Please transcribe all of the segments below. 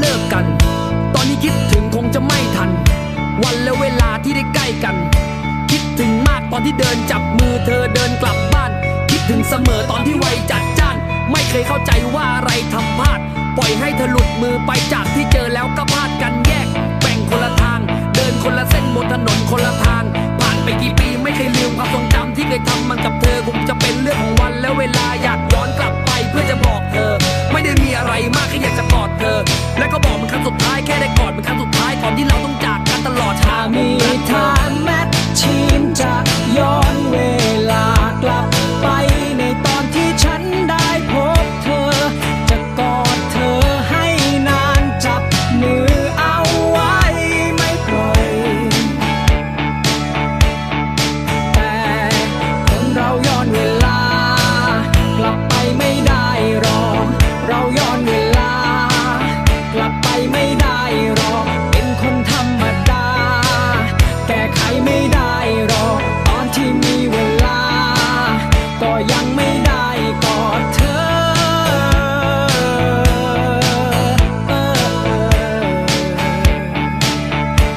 เลิกกัน ตอนนี้คิดถึงคงจะไม่ทัน วันและเวลาที่ได้ใกล้กัน คิดถึงมากตอนที่เดินจับมือเธอเดินกลับบ้าน คิดถึงเสมอตอนที่ไวจัดจ้าน ไม่เคยเข้าใจว่าอะไรทำพลาด ปล่อยให้เธอหลุดมือไปจากที่เจอแล้วก็พลาด ไม่ได้รอตอนที่มีเวลา ก็ยังไม่ได้กอดเธอ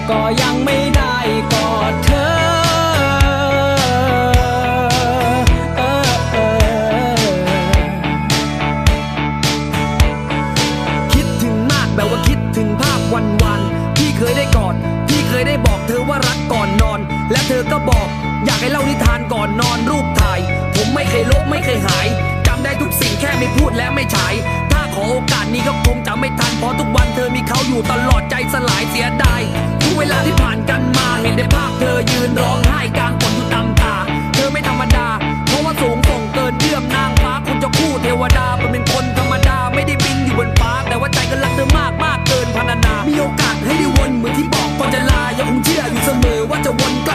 ก็ยังไม่ได้กอดเธอ คิดถึงมากแบบว่าคิดถึงภาพวันๆที่เคยได้กอดที่เคยได้บอก ธอว่ารักก่อนนอน และเธอก็บอก อยากให้เล่านิทานก่อนนอนรูปถ่าย ผมไม่เคยลบไม่เคยหายจำได้ทุกสิ่งแค่ไม่พูดและไม่ฉาย ถ้าขอโอกาสนี้ก็คงจะไม่ทันเพราะทุกวันเธอมีเขาอยู่ตลอดใจสลายเสียดาย to one